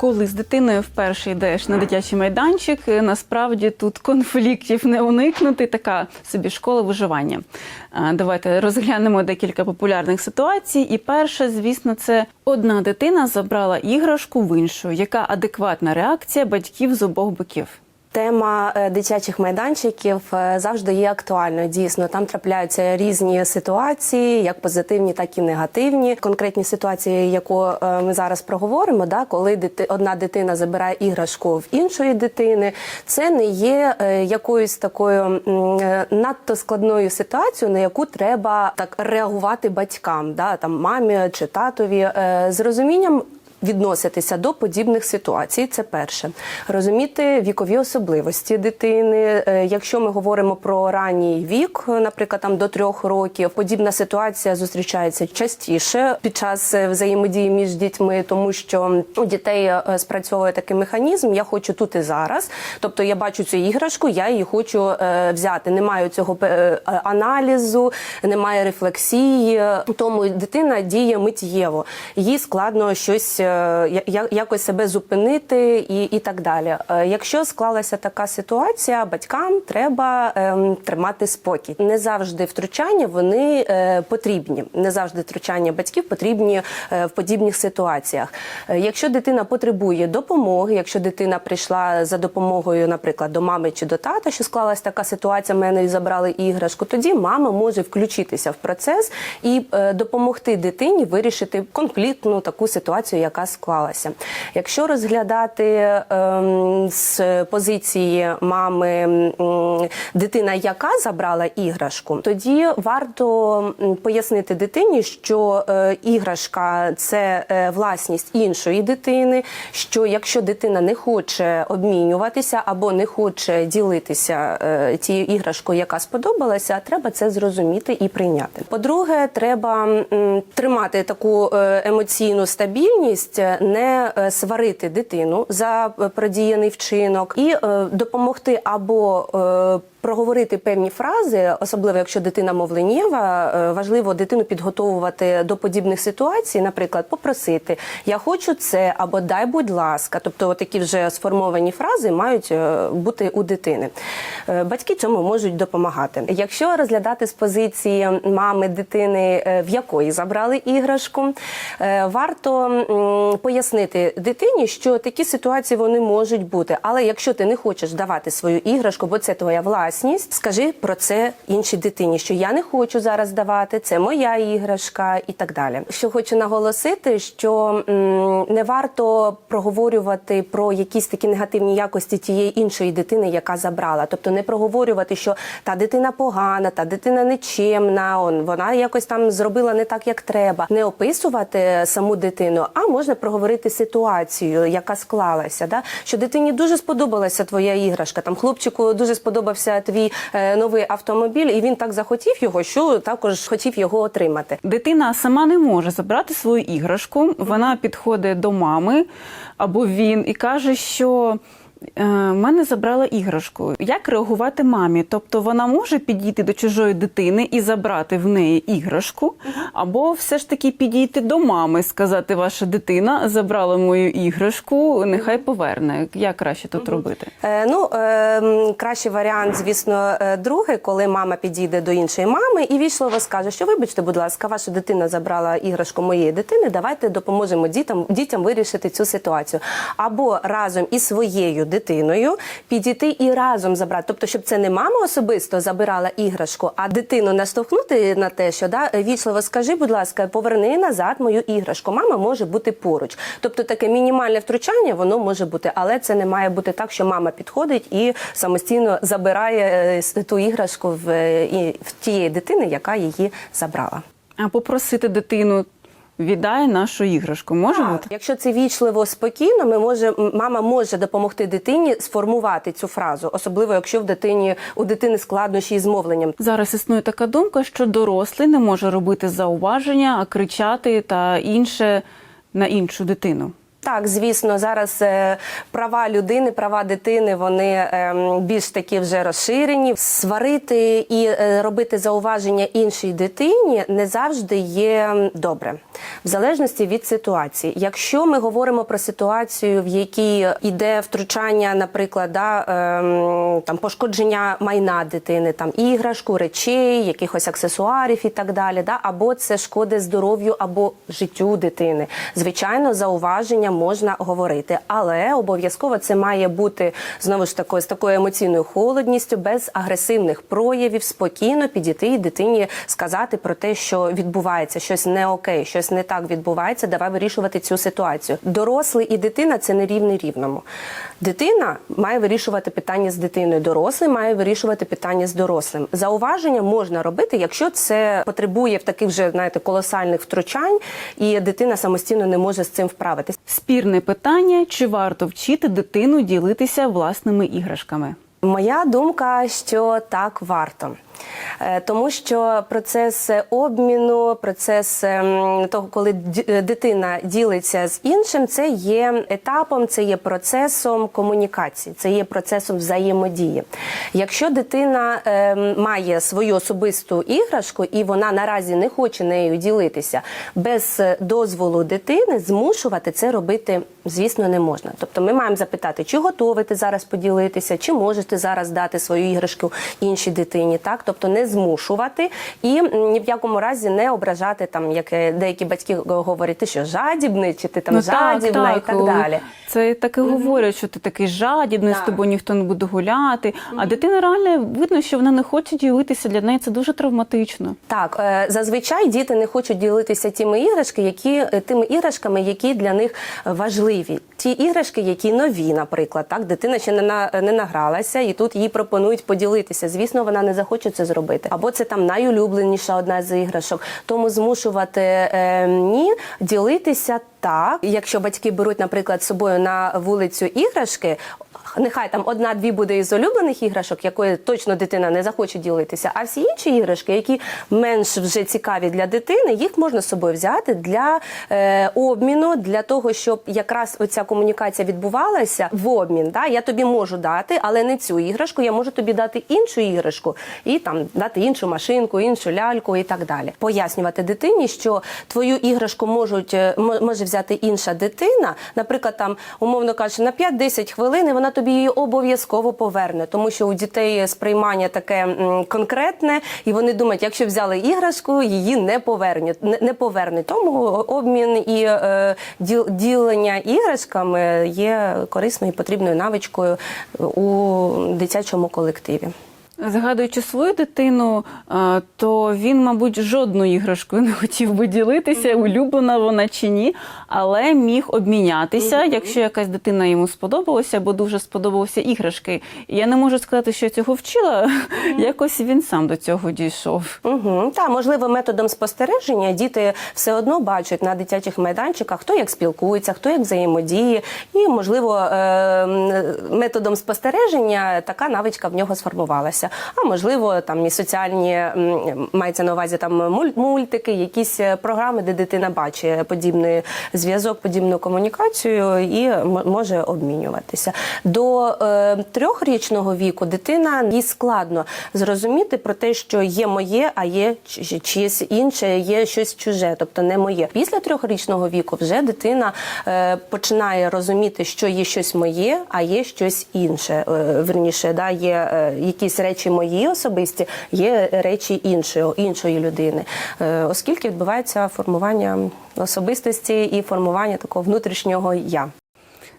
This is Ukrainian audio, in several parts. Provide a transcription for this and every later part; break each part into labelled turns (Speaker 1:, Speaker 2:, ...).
Speaker 1: Коли з дитиною вперше йдеш на дитячий майданчик, е, насправді тут конфліктів не уникнути. Така собі школа виживання. Давайте розглянемо декілька популярних ситуацій. І перше, звісно, це одна дитина забрала іграшку в іншу. Яка адекватна реакція батьків з обох боків?
Speaker 2: Тема е, дитячих майданчиків е, завжди є актуальною. Дійсно, там трапляються різні ситуації, як позитивні, так і негативні. Конкретні ситуації, яку е, ми зараз проговоримо, да, коли дити, одна дитина забирає іграшку в іншої дитини, це не є якоюсь такою надто складною ситуацією, на яку треба так реагувати батькам, да, там мамі чи татові з розумінням відноситися до подібних ситуацій. Це перше. Розуміти вікові особливості дитини. Е, Якщо ми говоримо про ранній вік, наприклад, там до трьох років, подібна ситуація зустрічається частіше під час е, взаємодії між дітьми, тому що у дітей е, спрацьовує такий механізм. Я хочу тут і зараз. Тобто я бачу цю іграшку, я її хочу взяти. Немає цього аналізу, немає рефлексії. Тому дитина діє миттєво. Їй складно щось якось себе зупинити і, і так далі. Е, Якщо склалася така ситуація, батькам треба ем, тримати спокій. Не завжди втручання вони е, потрібні. Не завжди втручання батьків потрібні е, в подібних ситуаціях. Е, Якщо дитина потребує допомоги, якщо дитина прийшла за допомогою, наприклад, до мами чи до тата, що склалась така ситуація, мене забрали іграшку, тоді мама може включитися в процес і е, допомогти дитині вирішити конфліктну таку ситуацію, яка склалася. Якщо розглядати ем, з позиції мами дитина, яка забрала іграшку, тоді варто пояснити дитині, що е, іграшка це е, власність іншої дитини. Що якщо дитина не хоче обмінюватися або не хоче ділитися е, тією іграшкою, яка сподобалася, треба це зрозуміти і прийняти. По-друге, треба тримати таку емоційну стабільність, е, не е, сварити дитину за е, продіяний вчинок і допомогти або Проговорити певні фрази, особливо якщо дитина мовленєва, важливо дитину підготовувати до подібних ситуацій, наприклад, попросити Я хочу це або дай, будь ласка. Тобто, такі вже сформовані фрази мають бути у дитини. Батьки цьому можуть допомагати. Якщо розглядати з позиції мами дитини, в якої забрали іграшку, варто пояснити дитині, що такі ситуації вони можуть бути. Але якщо ти не хочеш давати свою іграшку, бо це твоя власність, скажи про це іншій дитині, що я не хочу зараз давати, це моя іграшка і так далі. Що хочу наголосити, що м, не варто проговорювати про якісь такі негативні якості тієї іншої дитини, яка забрала. Тобто не проговорювати, що та дитина погана, та дитина нечемна, он вона якось там зробила не так, як треба. Не описувати саму дитину, а можна проговорити ситуацію, яка склалася. Да? Що дитині дуже сподобалася твоя іграшка. Там хлопчику дуже сподобався твій е, новий автомобіль, і він так захотів його, що також хотів його отримати.
Speaker 1: Дитина сама не може забрати свою іграшку. Вона підходить до мами або він і каже, що. «Е, Мене забрала іграшку. Як реагувати мамі? Тобто вона може підійти до чужої дитини і забрати в неї іграшку, або все ж таки підійти до мами, сказати, ваша дитина забрала мою іграшку, нехай поверне. Як краще тут робити?
Speaker 2: Е, ну, е, кращий варіант, звісно, е, другий, коли мама підійде до іншої мами і вічливо скаже, що вибачте, будь ласка, ваша дитина забрала іграшку моєї дитини. Давайте допоможемо дітям дітям вирішити цю ситуацію. Або разом із своєю дитиною підійти і разом забрати. Тобто, щоб це не мама особисто забирала іграшку, а дитину наштовхнути на те, що да, вічливо скажи, будь ласка, поверни назад мою іграшку. Мама може бути поруч. Тобто таке мінімальне втручання воно може бути, але це не має бути так, що мама підходить і самостійно забирає е, ту іграшку в, е, в тієї дитини, яка її забрала.
Speaker 1: А попросити дитину віддай нашу іграшку може бути?
Speaker 2: Якщо це вічливо спокійно, ми може мама може допомогти дитині сформувати цю фразу, особливо якщо в дитині у дитини складнощі із мовленням.
Speaker 1: Зараз існує така думка, що дорослий не може робити зауваження, а кричати та інше на іншу дитину.
Speaker 2: Так, звісно, зараз е, права людини, права дитини вони ем, більш такі вже розширені. Сварити і е, робити зауваження іншій дитині не завжди є добре, в залежності від ситуації. Якщо ми говоримо про ситуацію, в якій іде втручання, наприклад, да, ем, там пошкодження майна дитини, там іграшку, речей, якихось аксесуарів і так далі, да, або це шкоди здоров'ю або життю дитини. Звичайно, зауваження можна говорити, але обов'язково це має бути знову ж таки з такою емоційною холодністю, без агресивних проявів, спокійно підійти і дитині сказати про те, що відбувається щось не окей, щось не так відбувається. Давай вирішувати цю ситуацію. Дорослий і дитина це не рівний рівному. Дитина має вирішувати питання з дитиною. Дорослий має вирішувати питання з дорослим. Зауваження можна робити, якщо це потребує в таких же знаєте колосальних втручань, і дитина самостійно не може з цим вправитись.
Speaker 1: Спірне питання: чи варто вчити дитину ділитися власними іграшками?
Speaker 2: Моя думка, що так варто. Е, Тому що процес обміну, процес ем, того, коли дитина ділиться з іншим, це є етапом, це є процесом комунікації, це є процесом взаємодії. Якщо дитина ем, має свою особисту іграшку і вона наразі не хоче нею ділитися, без е, дозволу дитини змушувати це робити, звісно, не можна. Тобто ми маємо запитати, чи готовий ти зараз поділитися, чи можете зараз дати свою іграшку іншій дитині, так тобто не змушувати і ні в якому разі не ображати там, як деякі батьки говорять, ти що жадібний, чи ти там жадібна і так далі.
Speaker 1: Це так і говорять, що ти такий жадібний, з тобою ніхто не буде гуляти. А дитина реально видно, що вона не хоче ділитися. Для неї це дуже травматично.
Speaker 2: Так, е, зазвичай діти не хочуть ділитися тими іграшки, які е, тими іграшками, які для них важливі. Ті іграшки, які нові, наприклад, так дитина ще не на не награлася, і тут їй пропонують поділитися. Звісно, вона не захоче це зробити. Або це там найулюбленіша одна з іграшок. Тому змушувати е, ні, ділитися так. Якщо батьки беруть, наприклад, з собою на вулицю іграшки. Нехай там одна-дві буде із улюблених іграшок, якою точно дитина не захоче ділитися. А всі інші іграшки, які менш вже цікаві для дитини, їх можна з собою взяти для е, обміну, для того, щоб якраз оця комунікація відбувалася в обмін. Да? Я тобі можу дати, але не цю іграшку. Я можу тобі дати іншу іграшку і там дати іншу машинку, іншу ляльку і так далі. Пояснювати дитині, що твою іграшку можуть е, може взяти інша дитина, наприклад, там умовно кажучи, на 5-10 хвилин, і вона тобі її обов'язково поверне, тому що у дітей сприймання таке конкретне, і вони думають, якщо взяли іграшку, її не повернуть. Не, повернуть. Тому обмін і е, діл, ділення іграшками є корисною і потрібною навичкою у дитячому колективі.
Speaker 1: Згадуючи свою дитину, то він, мабуть, жодною іграшкою не хотів би ділитися, улюблена вона чи ні, але міг обмінятися, якщо якась дитина йому сподобалася, або дуже сподобалися іграшки. Я не можу сказати, що я цього вчила. Якось він сам до цього дійшов.
Speaker 2: Угу. Та можливо, методом спостереження діти все одно бачать на дитячих майданчиках, хто як спілкується, хто як взаємодіє, і можливо е, методом спостереження така навичка в нього сформувалася. А можливо, там і соціальні мається на увазі там муль- мультики, якісь е, програми, де дитина бачить подібний зв'язок, подібну комунікацію і може обмінюватися. До е, трьохрічного віку дитина їй складно зрозуміти про те, що є моє, а є чи- чиєсь інше, є щось чуже, тобто не моє. Після трьохрічного віку вже дитина е, починає розуміти, що є щось моє, а є щось інше. Верніше, да, є якісь речі мої особисті, є речі іншої, іншої людини, е, оскільки відбувається формування особистості і формування такого внутрішнього я.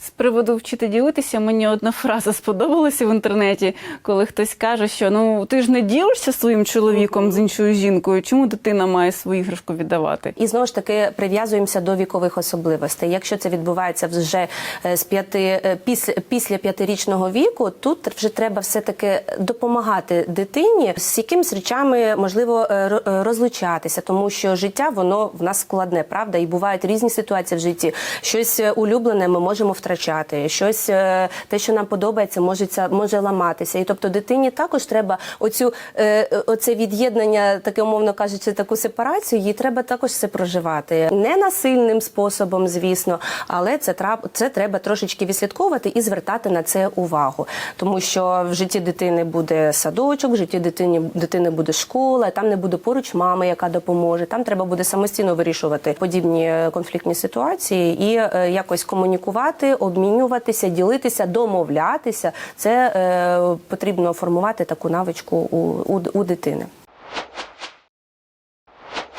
Speaker 1: З приводу вчити ділитися, мені одна фраза сподобалася в інтернеті, коли хтось каже, що ну ти ж не ділишся своїм чоловіком з іншою жінкою, чому дитина має свою іграшку віддавати?
Speaker 2: І знову ж таки прив'язуємося до вікових особливостей. Якщо це відбувається вже е, з п'яти е, після, після п'ятирічного віку, тут вже треба все таки допомагати дитині з якимись речами можливо е, ро- розлучатися, тому що життя воно в нас складне, правда, і бувають різні ситуації в житті. Щось улюблене ми можемо втратити. Втрачати, щось е, те, що нам подобається, може може ламатися. І тобто дитині також треба оцю е, оце від'єднання, таке умовно кажучи, таку сепарацію. Їй треба також це проживати не насильним способом, звісно, але це трап- це треба трошечки відслідковувати і звертати на це увагу, тому що в житті дитини буде садочок, в житті дитині дитини буде школа, там не буде поруч мами, яка допоможе. Там треба буде самостійно вирішувати подібні е, конфліктні ситуації і якось комунікувати, обмінюватися, ділитися, домовлятися. Це е, потрібно формувати таку навичку у, у, у дитини.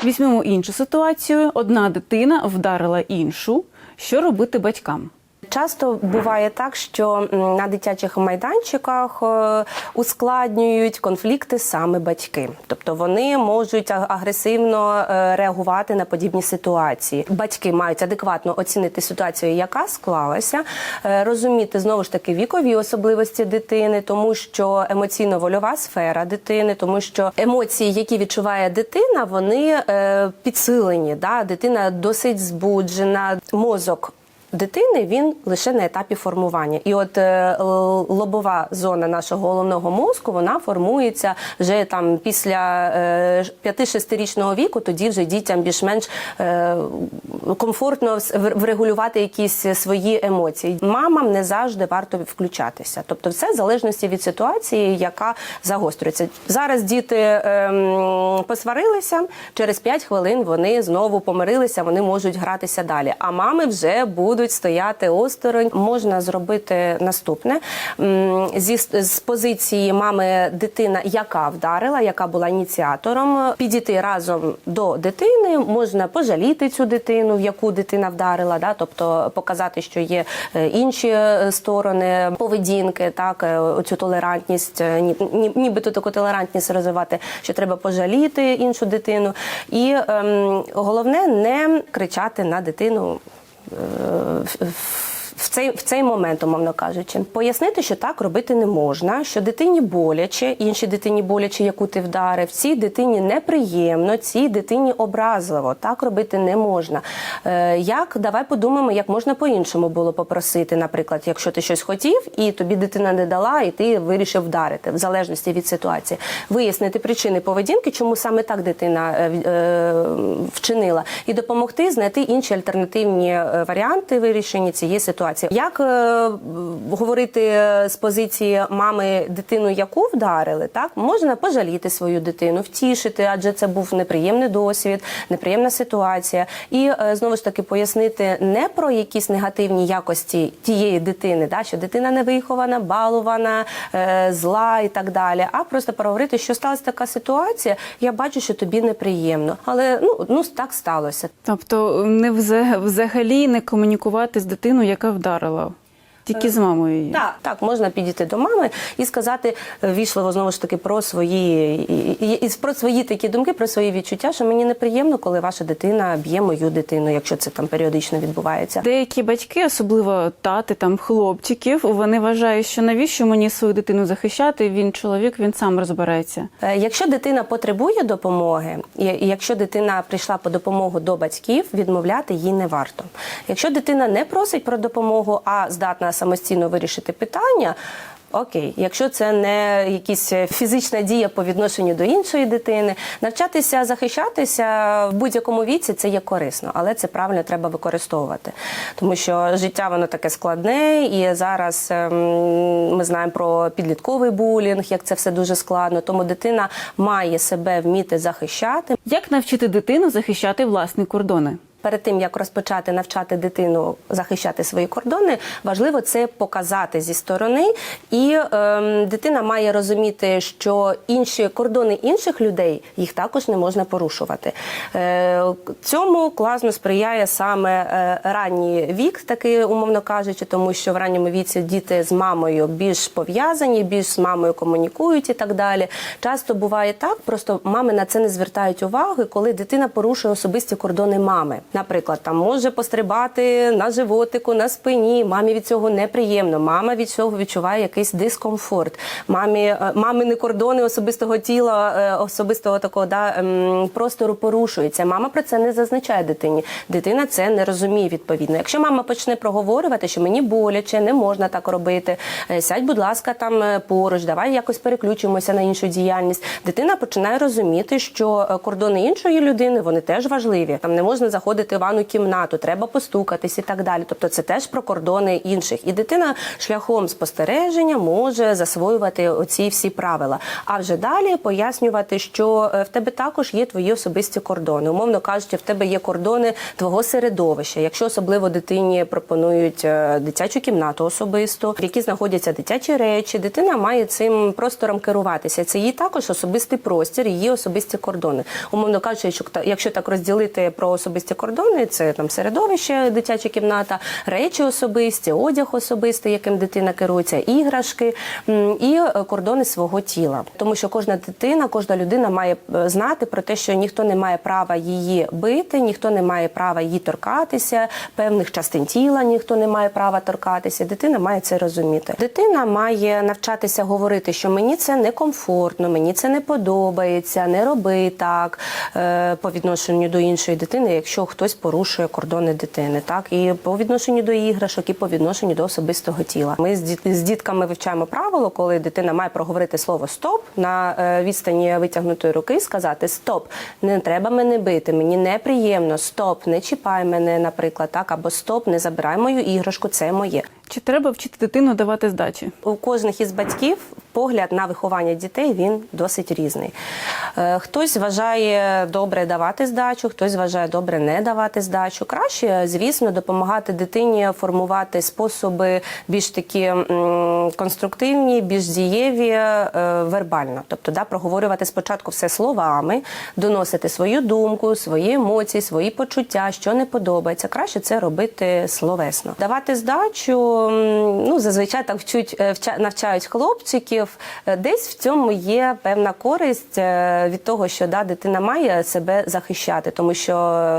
Speaker 1: Візьмемо іншу ситуацію. Одна дитина вдарила іншу. Що робити батькам?
Speaker 2: Часто буває так, що на дитячих майданчиках е, ускладнюють конфлікти саме батьки, тобто вони можуть агресивно е, реагувати на подібні ситуації. Батьки мають адекватно оцінити ситуацію, яка склалася, е, розуміти знову ж таки вікові особливості дитини, тому що емоційно-вольова сфера дитини, тому що емоції, які відчуває дитина, вони підсилені. Да? Дитина досить збуджена, мозок дитини він лише на етапі формування. І от е, лобова зона нашого головного мозку вона формується вже там після е, 5-6-річного віку. Тоді вже дітям більш-менш е, комфортно врегулювати якісь свої емоції. Мамам не завжди варто включатися. Тобто, все в залежності від ситуації, яка загострюється. Зараз діти ем, посварилися, через 5 хвилин вони знову помирилися, вони можуть гратися далі. А мами вже будуть стояти осторонь. Можна зробити наступне зі з позиції мами дитина, яка вдарила, яка була ініціатором, підійти разом до дитини. Можна пожаліти цю дитину, в яку дитина вдарила, да, тобто показати, що є е, інші е, сторони поведінки, так е, оцю толерантність, ні- ні- нібито таку толерантність розвивати, що треба пожаліти іншу дитину. І ем, головне не кричати на дитину. Е, в- в- цей, в цей момент, умовно кажучи, пояснити, що так робити не можна, що дитині боляче, іншій дитині боляче, яку ти вдарив, цій дитині неприємно, цій дитині образливо. Так робити не можна. Е, як давай подумаємо, як можна по-іншому було попросити, наприклад, якщо ти щось хотів, і тобі дитина не дала, і ти вирішив вдарити, в залежності від ситуації, вияснити причини поведінки, чому саме так дитина е, е, вчинила, і допомогти знайти інші альтернативні е, варіанти вирішення цієї ситуації. Як е, говорити з позиції мами дитину, яку вдарили, так можна пожаліти свою дитину, втішити, адже це був неприємний досвід, неприємна ситуація, і е, знову ж таки пояснити не про якісь негативні якості тієї дитини, да, що дитина не вихована, балована, е, зла і так далі, а просто проговорити, що сталася така ситуація. Я бачу, що тобі неприємно, але ну ну так сталося.
Speaker 1: Тобто, не взагалі не комунікувати з дитиною, яка вдарила, тільки з мамою її.
Speaker 2: Так, так, можна підійти до мами і сказати е, знову ж таки про свої і, і, і про свої такі думки, про свої відчуття, що мені неприємно, коли ваша дитина б'є мою дитину, якщо це там періодично відбувається.
Speaker 1: Деякі батьки, особливо тати там хлопчиків, вони вважають, що навіщо мені свою дитину захищати? Він чоловік, він сам розбереться.
Speaker 2: Е, Якщо дитина потребує допомоги, і якщо дитина прийшла по допомогу до батьків, відмовляти їй не варто. Якщо дитина не просить про допомогу, а здатна самостійно вирішити питання. Окей, якщо це не якась фізична дія по відношенню до іншої дитини, навчатися захищатися в будь-якому віці це є корисно, але це правильно треба використовувати, тому що життя воно таке складне, і зараз ем, ми знаємо про підлітковий булінг, як це все дуже складно. Тому дитина має себе вміти захищати.
Speaker 1: Як навчити дитину захищати власні кордони?
Speaker 2: Перед тим як розпочати навчати дитину захищати свої кордони, важливо це показати зі сторони, і ем, дитина має розуміти, що інші кордони інших людей їх також не можна порушувати. Е, цьому класно сприяє саме е, ранній вік, такий умовно кажучи, тому що в ранньому віці діти з мамою більш пов'язані, більш з мамою комунікують і так далі. Часто буває так, просто мами на це не звертають уваги, коли дитина порушує особисті кордони мами. Наприклад, там може пострибати на животику, на спині. Мамі від цього неприємно. Мама від цього відчуває якийсь дискомфорт. Мамі е, мамини кордони особистого тіла, е, особистого такого да ем, простору порушуються. Мама про це не зазначає дитині. Дитина це не розуміє відповідно. Якщо мама почне проговорювати, що мені боляче, не можна так робити. е, Сядь, будь ласка, там поруч, давай якось переключимося на іншу діяльність. Дитина починає розуміти, що кордони іншої людини вони теж важливі. Там не можна заходити в ванну кімнату, треба постукатись і так далі. Тобто це теж про кордони інших. І дитина шляхом спостереження може засвоювати оці всі правила. А вже далі пояснювати, що е, в тебе також є твої особисті кордони. Умовно кажучи, в тебе є кордони твого середовища. Якщо особливо дитині пропонують е, дитячу кімнату особисту, в якій знаходяться дитячі речі, дитина має цим простором керуватися. Це її також особистий простір, її особисті кордони. Умовно кажучи, якщо так розділити про особисті кордони, це там середовище, дитяча кімната, речі особисті, одяг особистий, яким дитина керується, іграшки і е, кордони свого тіла. Тому що кожна дитина, кожна людина має е, знати про те, що ніхто не має права її бити, ніхто не має права її торкатися, певних частин тіла ніхто не має права торкатися. Дитина має це розуміти. Дитина має навчатися говорити, що мені це некомфортно, мені це не подобається, не роби так е, по відношенню до іншої дитини, якщо хтось порушує кордони дитини, так і по відношенню до іграшок, і по відношенню до особистого тіла. Ми з, діт- з дітками вивчаємо правило, коли дитина має проговорити слово стоп на е, відстані витягнутої руки, і сказати Стоп, не треба мене бити, мені неприємно, стоп, не чіпай мене, наприклад, так або стоп, не забирай мою іграшку, це моє.
Speaker 1: Чи треба вчити дитину давати здачі?
Speaker 2: У кожних із батьків погляд на виховання дітей він досить різний. Е, Хтось вважає добре давати здачу, хтось вважає добре не давати здачу. Краще, звісно, допомагати дитині формувати способи більш такі конструктивні, більш дієві е, вербально. Тобто, да, проговорювати спочатку все словами, доносити свою думку, свої емоції, свої почуття, що не подобається. Краще це робити словесно. Давати здачу, ну зазвичай так вчуть е, вча- навчають хлопчиків. Е, Десь в цьому є певна користь е, від того, що да, дитина має себе захищати, тому що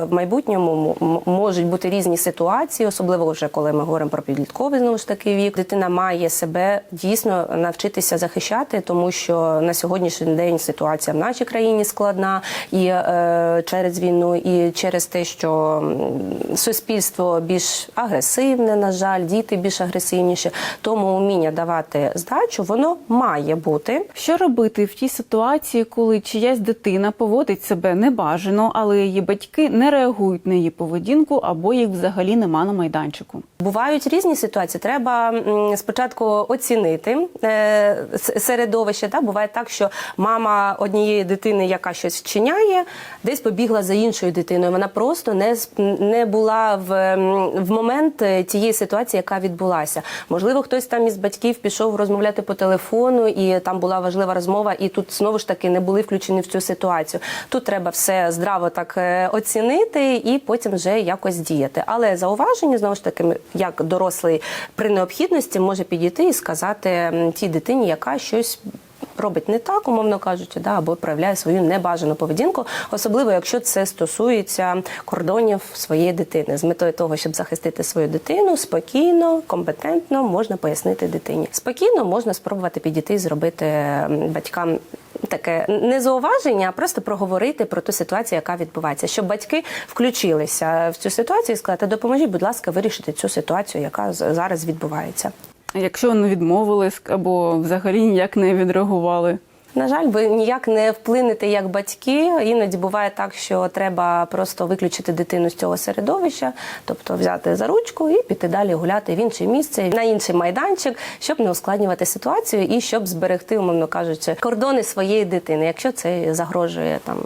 Speaker 2: в майбутньому можуть бути різні ситуації, особливо вже коли ми говоримо про підлітковий знову ж таки вік. Дитина має себе дійсно навчитися захищати, тому що на сьогоднішній день ситуація в нашій країні складна і е, через війну, і через те, що суспільство більш агресивне, на жаль, діти більш агресивніші. Тому вміння давати здачу воно має бути.
Speaker 1: Що робити в тій ситуації, коли чиясь дитина поводить себе небажано, але її батьки не реагують на її поведінку або їх взагалі нема на майданчику?
Speaker 2: Бувають різні ситуації. Треба спочатку оцінити е, середовище. Да? Буває так, що мама однієї дитини, яка щось вчиняє, десь побігла за іншою дитиною. Вона просто не не була в, в момент е, тієї ситуації, яка відбулася. Можливо, хтось там із батьків пішов розмовляти по телефону, і там була важлива розмова, і тут знову ж таки не були включені в цю ситуацію. Тут треба все здраво так е, оцінити і потім вже якось діяти. Але зауваження знову ж таки, як дорослий при необхідності може підійти і сказати тій дитині, яка щось. Робить не так, умовно кажучи, да, або проявляє свою небажану поведінку, особливо якщо це стосується кордонів своєї дитини, з метою того, щоб захистити свою дитину, спокійно, компетентно можна пояснити дитині. Спокійно можна спробувати підійти і зробити батькам таке не зауваження, а просто проговорити про ту ситуацію, яка відбувається, щоб батьки включилися в цю ситуацію і сказати, допоможіть, будь ласка, вирішити цю ситуацію, яка зараз відбувається.
Speaker 1: Якщо вони відмовились або взагалі ніяк не відреагували?
Speaker 2: На жаль, ви ніяк не вплинете як батьки. Іноді буває так, що треба просто виключити дитину з цього середовища, тобто взяти за ручку і піти далі гуляти в інше місце, на інший майданчик, щоб не ускладнювати ситуацію і щоб зберегти, умовно кажучи, кордони своєї дитини, якщо це загрожує там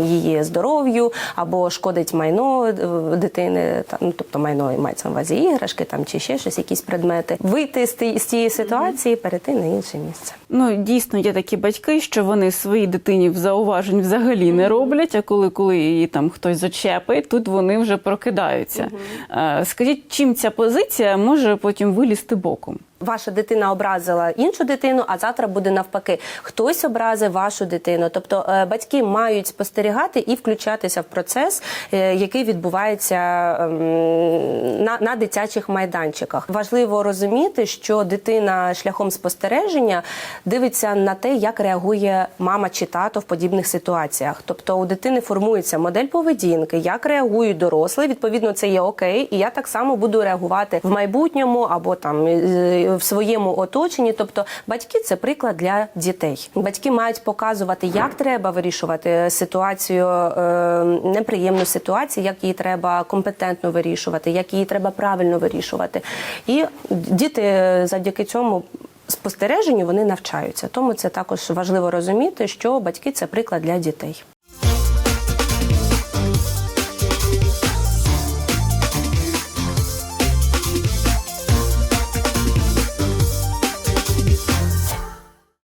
Speaker 2: її здоров'ю або шкодить майно е, дитини, там, ну, тобто майно мається на увазі іграшки там чи ще щось, якісь предмети, вийти з цієї ситуації, перейти на інше місце.
Speaker 1: Ну дійсно є такі батьки, що вони своїй дитині в зауважень взагалі не роблять. А коли коли її там хтось зачепить, тут вони вже прокидаються. Е, Скажіть, чим ця позиція може потім вилізти боком?
Speaker 2: Ваша дитина образила іншу дитину, а завтра буде навпаки. Хтось образив вашу дитину. Тобто е, батьки мають спостерігати і включатися в процес, е, який відбувається ем, на, на дитячих майданчиках. Важливо розуміти, що дитина шляхом спостереження дивиться на те, як реагує мама чи тато в подібних ситуаціях. Тобто у дитини формується модель поведінки, як реагують дорослі. Відповідно, це є окей, і я так само буду реагувати в майбутньому або там е, в своєму оточенні. Тобто, батьки це приклад для дітей. Батьки мають показувати, як треба вирішувати ситуацію, е, неприємну ситуацію, як її треба компетентно вирішувати, як її треба правильно вирішувати. І діти завдяки цьому. Спостереженню вони навчаються, тому це також важливо розуміти, що батьки це приклад для дітей.